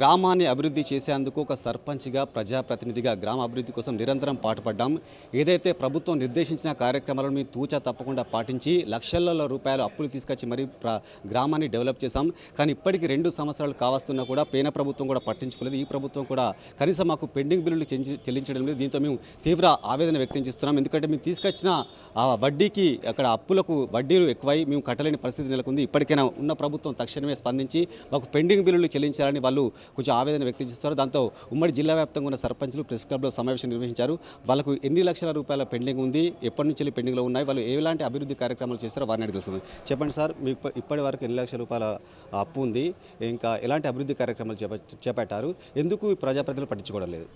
గ్రామాన్ని అభివృద్ధి చేసేందుకు ఒక సర్పంచ్గా ప్రజాప్రతినిధిగా గ్రామ అభివృద్ధి కోసం నిరంతరం పాటుపడ్డాం. ఏదైతే ప్రభుత్వం నిర్దేశించిన కార్యక్రమాలను మేము తూచా తప్పకుండా పాటించి లక్షల్లో రూపాయలు అప్పులు తీసుకొచ్చి మరి గ్రామాన్ని డెవలప్ చేశాం. కానీ ఇప్పటికీ రెండు సంవత్సరాలు కావస్తున్నా కూడా పేన ప్రభుత్వం కూడా పట్టించుకోలేదు. ఈ ప్రభుత్వం కూడా కనీసం మాకు పెండింగ్ బిల్లులు చెల్లించడం లేదు. దీంతో మేము తీవ్ర ఆవేదన వ్యక్తం చేస్తున్నాం. ఎందుకంటే మేము తీసుకొచ్చిన ఆ వడ్డీకి అక్కడ అప్పులకు వడ్డీలు ఎక్కువై మేము కట్టలేని పరిస్థితి నెలకొంది. ఇప్పటికైనా ఉన్న ప్రభుత్వం తక్షణమే స్పందించి మాకు పెండింగ్ బిల్లులు చెల్లించాలని వాళ్ళు కొంచెం ఆవేదన వ్యక్తం చేస్తారు దాంతో ఉమ్మడి జిల్లా వ్యాప్తంగా ఉన్న సర్పంచులు ప్రెస్ క్లబ్లో సమావేశం నిర్వహించారు. వాళ్ళకు ఎన్ని లక్షల రూపాయల పెండింగ్ ఉంది ఎప్పటి నుంచి వెళ్ళి పెండింగ్లో ఉన్నాయి వాళ్ళు ఎలాంటి అభివృద్ధి కార్యక్రమాలు చేస్తారో వారిని అడిగి తెలుస్తుంది చెప్పండి సార్ మీ ఇప్పటి వరకు ఎన్ని లక్షల రూపాయల అప్పు ఉంది ఇంకా ఎలాంటి అభివృద్ధి కార్యక్రమాలు చేప చేపట్టారు ఎందుకు ఈ ప్రజాప్రతినిధులు పట్టించుకోవడం లేదు?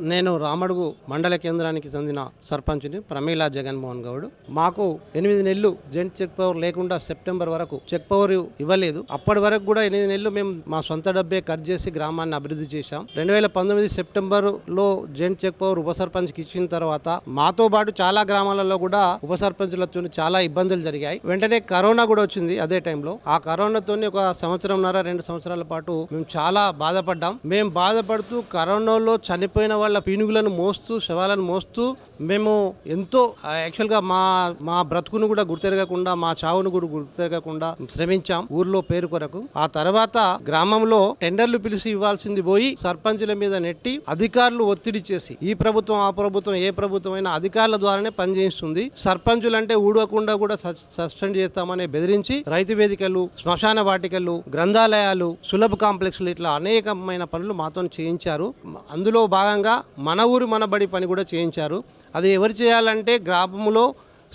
నేను రామడుగు మండల కేంద్రానికి చెందిన సర్పంచ్ని ప్రమీలా జగన్మోహన్ గౌడ్. మాకు ఎనిమిది నెలలు జెంట్ చెక్ పవర్ లేకుండా సెప్టెంబర్ వరకు చెక్ పవర్ ఇవ్వలేదు. అప్పటి వరకు కూడా ఎనిమిది నెలలు మేము మా సొంత డబ్బే కట్ చేసి గ్రామాన్ని అభివృద్ధి చేశాం. రెండు వేల పంతొమ్మిది సెప్టెంబర్లో జెంట్ చెక్ పవర్ ఉప సర్పంచ్కి ఇచ్చిన తర్వాత మాతో పాటు చాలా గ్రామాలలో కూడా ఉప సర్పంచులతో చాలా ఇబ్బందులు జరిగాయి. వెంటనే కరోనా కూడా వచ్చింది అదే టైంలో. ఆ కరోనాతో ఒక సంవత్సరంన్నర రెండు సంవత్సరాల పాటు మేము చాలా బాధపడ్డాం. మేము బాధపడుతూ కరోనాలో చనిపోయిన వాళ్ళ పీనుగులను మోస్తూ శవాలను మోస్తూ మేము ఎంతో యాక్చువల్గా మా మా బ్రతుకును కూడా గుర్తెరగకుండా మా చావును కూడా గుర్తెరగకుండా శ్రమించాం ఊర్లో పేరు కొరకు. ఆ తర్వాత గ్రామంలో టెండర్లు పిలిచి ఇవ్వాల్సింది పోయి సర్పంచుల మీద నెట్టి అధికారులు ఒత్తిడి చేసి ఈ ప్రభుత్వం ఆ ప్రభుత్వం ఏ ప్రభుత్వం అయినా అధికారుల ద్వారానే పనిచేస్తుంది. సర్పంచులు అంటే ఊడకుండా కూడా సస్పెండ్ చేస్తామని బెదిరించి రైతు వేదికలు శ్మశాన వాటికలు గ్రంథాలయాలు సులభ కాంప్లెక్స్లు ఇట్లా అనేకమైన పనులు మాతో చేయించారు. అందులో భాగంగా మన ఊరు మన బడి పని కూడా చేయించారు. అది ఎవరు చేయాలంటే గ్రామంలో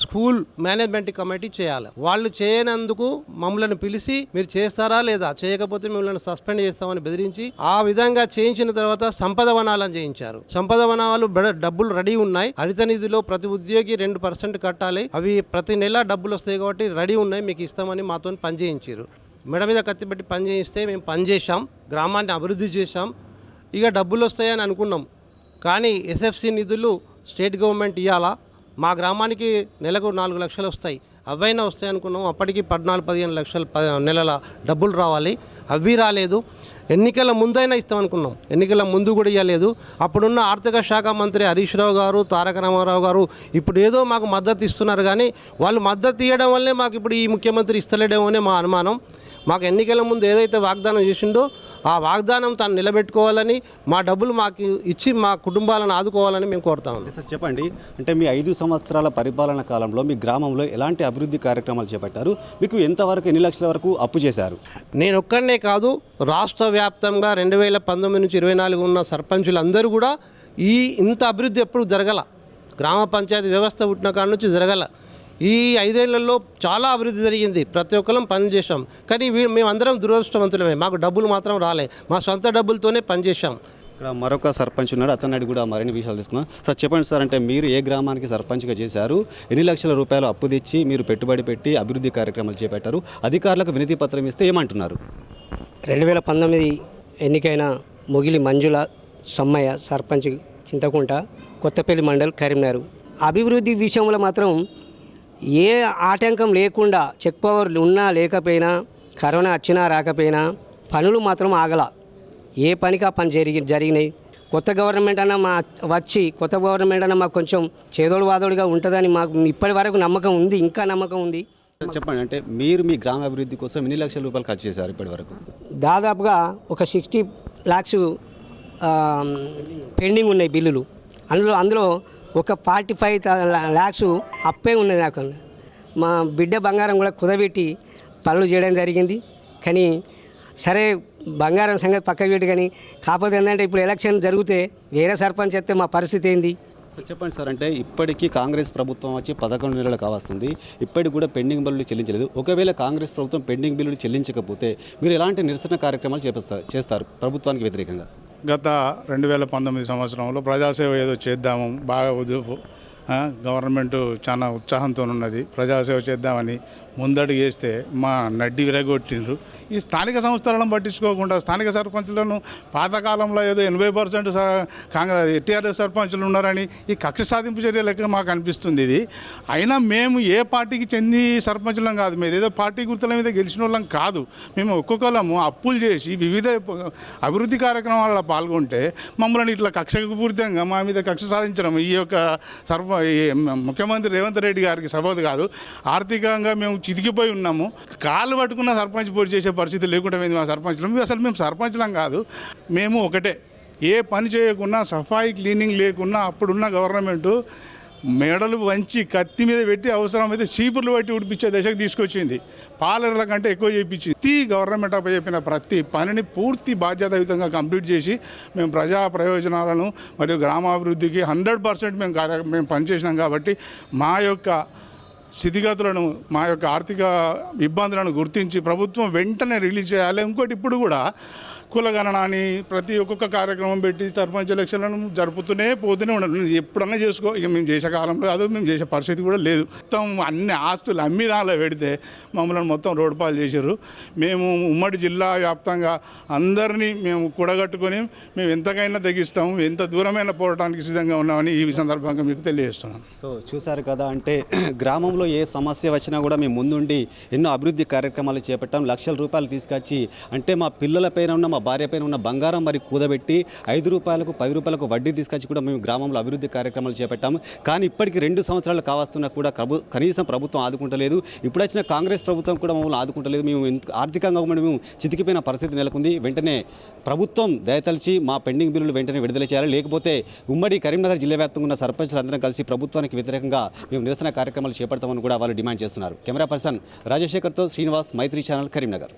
స్కూల్ మేనేజ్మెంట్ కమిటీ చేయాలి. వాళ్ళు చేయనందుకు మమ్మల్ని పిలిచి మీరు చేస్తారా లేదా? చేయకపోతే మిమ్మల్ని సస్పెండ్ చేస్తామని బెదిరించి ఆ విధంగా చేయించిన తర్వాత సంపద వనాలను చేయించారు. సంపద వనాలు డబ్బులు రెడీ ఉన్నాయి. హరిత నిధిలో ప్రతి ఉద్యోగి రెండు పర్సెంట్ కట్టాలి. అవి ప్రతి నెల డబ్బులు వస్తాయి కాబట్టి రెడీ ఉన్నాయి. మీకు ఇస్తామని మాతో పనిచేయించారు మెడ మీద కత్తి పెట్టి పని చేయిస్తే మేము పనిచేసాం గ్రామాన్ని అభివృద్ధి చేశాం. ఇక డబ్బులు వస్తాయని అనుకున్నాం. కానీ ఎస్ఎఫ్సి నిధులు స్టేట్ గవర్నమెంట్ ఇవ్వాలా మా గ్రామానికి నెలకు నాలుగు లక్షలు వస్తాయి. అవైనా వస్తాయి అనుకున్నాం. అప్పటికి పద్నాలుగు పదిహేను లక్షల నెలల డబ్బులు రావాలి. అవి రాలేదు. ఎన్నికల ముందైనా ఇస్తామనుకున్నాం ఎన్నికల ముందు కూడా ఇవ్వలేదు అప్పుడున్న ఆర్థిక శాఖ మంత్రి హరీష్ రావు గారు తారక రామారావు గారు ఇప్పుడు ఏదో మాకు మద్దతు ఇస్తున్నారు కానీ వాళ్ళు మద్దతు ఇవ్వడం వల్లే మాకు ఇప్పుడు ఈ ముఖ్యమంత్రి ఇస్తలేడేమో అనే మా అనుమానం. మాకు ఎన్నికల ముందు ఏదైతే వాగ్దానం చేసిండో ఆ వాగ్దానం తాను నిలబెట్టుకోవాలని మా డబ్బులు మాకు ఇచ్చి మా కుటుంబాలను ఆదుకోవాలని మేము కోరుతా ఉన్నాం. సార్ చెప్పండి. అంటే మీ ఐదు సంవత్సరాల పరిపాలన కాలంలో మీ గ్రామంలో ఎలాంటి అభివృద్ధి కార్యక్రమాలు చేపట్టారు? మీకు ఎంతవరకు ఎన్ని లక్షల వరకు అప్పు చేశారు? నేను ఒక్కడనే కాదు రాష్ట్ర వ్యాప్తంగా రెండు వేల పంతొమ్మిది నుంచి ఇరవై నాలుగు ఉన్న సర్పంచులు అందరూ కూడా ఈ ఇంత అభివృద్ధి ఎప్పుడు జరగల. గ్రామ పంచాయతీ వ్యవస్థ పుట్టిన కాడ నుంచి జరగల. ఈ ఐదేళ్ళలో చాలా అభివృద్ధి జరిగింది. ప్రతి ఒక్కరం పని చేశాం. కానీ వీ- మేమందరం దురదృష్టవంతులమే. మాకు డబ్బులు మాత్రం రాలే. మా సొంత డబ్బులతోనే పనిచేశాం ఇక్కడ మరొక సర్పంచ్ ఉన్నాడు. అతన్ని అడిగి కూడా మరిన్ని విషయాలు తీసుకున్నాం సార్ చెప్పండి సార్ అంటే మీరు ఏ గ్రామానికి సర్పంచ్గా చేశారు? ఎన్ని లక్షల రూపాయలు అప్పు తెచ్చి మీరు పెట్టుబడి పెట్టి అభివృద్ధి కార్యక్రమాలు చేపట్టారు? అధికారులకు వినతి పత్రం ఇస్తే ఏమంటున్నారు? రెండు వేల పంతొమ్మిది ఎన్నికైన మొగిలి మంజుల సమ్మయ్య సర్పంచ్ చింతకుంట కొత్తపల్లి మండల్ కరీంనగర్. అభివృద్ధి విషయంలో మాత్రం ఏ ఆటంకం లేకుండా చెక్ పవర్ ఉన్నా లేకపోయినా కరోనా వచ్చినా రాకపోయినా పనులు మాత్రం ఆగల. ఏ పనికి ఆ పని జరిగి జరిగినాయి? కొత్త గవర్నమెంట్ అన్న మా వచ్చి కొత్త గవర్నమెంట్ అన్న మాకు కొంచెం చేదోడు వాదోడుగా ఉంటుందని మాకు ఇప్పటి వరకు నమ్మకం ఉంది ఇంకా నమ్మకం ఉంది. చెప్పండి అంటే మీరు మీ గ్రామ అభివృద్ధి కోసం ఎన్ని లక్షల రూపాయలు ఖర్చు చేశారు ఇప్పటి వరకు? దాదాపుగా ఒక సిక్స్టీ ల్యాక్స్ పెండింగ్ ఉన్నాయి బిల్లులు. అందులో అందులో ఒక ఫార్టీ ఫైవ్ ల్యాక్స్ అప్పే ఉన్నది నాకు మా బిడ్డ బంగారం కూడా కుదబెట్టి పనులు చేయడం జరిగింది. కానీ సరే బంగారం సంగతి పక్కకు పెట్టి కానీ కాకపోతే ఏంటంటే ఇప్పుడు ఎలక్షన్ జరిగితే వేరే సర్పంచ్ చెప్తే మా పరిస్థితి ఏంది? చెప్పండి సార్ అంటే ఇప్పటికీ కాంగ్రెస్ ప్రభుత్వం వచ్చి పదకొండు నెలలు కావస్తుంది. ఇప్పటికి కూడా పెండింగ్ బిల్లులు చెల్లించలేదు. ఒకవేళ కాంగ్రెస్ ప్రభుత్వం పెండింగ్ బిల్లులు చెల్లించకపోతే మీరు ఎలాంటి నిరసన కార్యక్రమాలు చేపిస్తారు చేస్తారు ప్రభుత్వానికి వ్యతిరేకంగా? గత రెండు వేల పంతొమ్మిది సంవత్సరంలో ప్రజాసేవ ఏదో చేద్దాము బాగా ఉదుపు గవర్నమెంటు గవర్నమెంట్ చాలా ఉత్సాహంతో ఉన్నది ప్రజాసేవ చేద్దామని ముందడుగు వేస్తే మా నడ్డి విరగొట్టిండ్రు. ఈ స్థానిక సంస్థలను పట్టించుకోకుండా స్థానిక సర్పంచులను పాతకాలంలో ఏదో ఎనభై పర్సెంట్ కాంగ్రెస్ టీఆర్ఎస్ సర్పంచులు ఉన్నారని ఈ కక్ష సాధింపు చర్య లెక్క మాకు అనిపిస్తుంది ఇది. అయినా మేము ఏ పార్టీకి చెంది సర్పంచులం కాదు. మేము ఏదో పార్టీ గుర్తుల మీద గెలిచిన వాళ్ళం కాదు. మేము ఒక్కొక్కళ్ళము అప్పులు చేసి వివిధ అభివృద్ధి కార్యక్రమాల్లో పాల్గొంటే మమ్మల్ని ఇట్లా కక్షకు పూర్తంగా మా మీద కక్ష సాధించడం ఈ యొక్క సర్ప ఈ ముఖ్యమంత్రి రేవంత్ రెడ్డి గారికి సబోదు కాదు. ఆర్థికంగా మేము చితికిపోయి ఉన్నాము. కాళ్ళు పట్టుకున్న సర్పంచ్ పోటీ చేసే పరిస్థితి లేకుండా పోయింది మా సర్పంచ్లం. అసలు మేము సర్పంచ్లం కాదు. మేము ఒకటే. ఏ పని చేయకున్నా సఫాయి క్లీనింగ్ లేకున్నా అప్పుడున్న గవర్నమెంటు మెడలు వంచి కత్తి మీద పెట్టి అవసరమైతే చీపుర్లు పట్టి ఉడిపించే దశకు తీసుకొచ్చింది. పాలర్ల కంటే ఎక్కువ చేయించింది. ప్రతి గవర్నమెంట్ అప్ప చెప్పిన ప్రతి పనిని పూర్తి బాధ్యతాయుతంగా కంప్లీట్ చేసి మేము ప్రజా ప్రయోజనాలను మరియు గ్రామాభివృద్ధికి హండ్రెడ్ పర్సెంట్ మేము కార్య మేము పనిచేసినాం కాబట్టి మా యొక్క స్థితిగతులను మా యొక్క ఆర్థిక ఇబ్బందులను గుర్తించి ప్రభుత్వం వెంటనే రిలీజ్ చేయాలి. ఇంకోటి ఇప్పుడు కూడా కులగణన అని ప్రతి ఒక్కొక్క కార్యక్రమం పెట్టి సర్పంచ్ ఎలక్షన్లను జరుపుతూనే పోతూనే ఉండదు ఎప్పుడన్నా చేసుకో ఇక మేము చేసే కాలంలో అదో మేము చేసే పరిస్థితి కూడా లేదు. మొత్తం అన్ని ఆస్తులు అమ్మి దానిలో పెడితే మమ్మల్ని మొత్తం రోడ్డు పాలు చేశారు మేము ఉమ్మడి జిల్లా వ్యాప్తంగా అందరినీ మేము కూడగట్టుకొని మేము ఎంతకైనా తెగిస్తాము ఎంత దూరమైన పోవడానికి సిద్ధంగా ఉన్నామని ఈ సందర్భంగా మీకు తెలియజేస్తున్నాను. సో చూశారు కదా అంటే గ్రామంలో ఏ సమస్య వచ్చినా కూడా మేము ముందుండి ఎన్నో అభివృద్ధి కార్యక్రమాలు చేపట్టాం. లక్షల రూపాయలు తీసుకొచ్చి అంటే మా పిల్లల పైన ఉన్న మా భార్య పైన ఉన్న బంగారం మరి కూదబెట్టి ఐదు రూపాయలకు పది రూపాయలకు వడ్డీ తీసుకొచ్చి కూడా మేము గ్రామంలో అభివృద్ధి కార్యక్రమాలు చేపట్టాము. కానీ ఇప్పటికి రెండు సంవత్సరాలు కావస్తున్నా కూడా కనీసం ప్రభుత్వం ఆదుకుంటలేదు. ఇప్పుడు వచ్చిన కాంగ్రెస్ ప్రభుత్వం కూడా మమ్మల్ని ఆదుకుంటలేదు. మేము ఆర్థికంగా కూడా మేము చితికిపోయిన పరిస్థితి నెలకొంది. వెంటనే ప్రభుత్వం దయతలిచి మా పెండింగ్ బిల్లులు వెంటనే విడుదల చేయాలి. లేకపోతే ఉమ్మడి కరీంనగర్ జిల్లా వ్యాప్తంగా ఉన్న సర్పంచులందరం కలిసి ప్రభుత్వానికి వ్యతిరేకంగా మేము నిరసన కార్యక్రమాలు చేపడతాం కూడా వాళ్ళు డిమాండ్ చేస్తున్నారు. కెమెరా పర్సన్ రాజశేఖర్తో శ్రీనివాస్ మైత్రి ఛానల్ కరీంనగర్.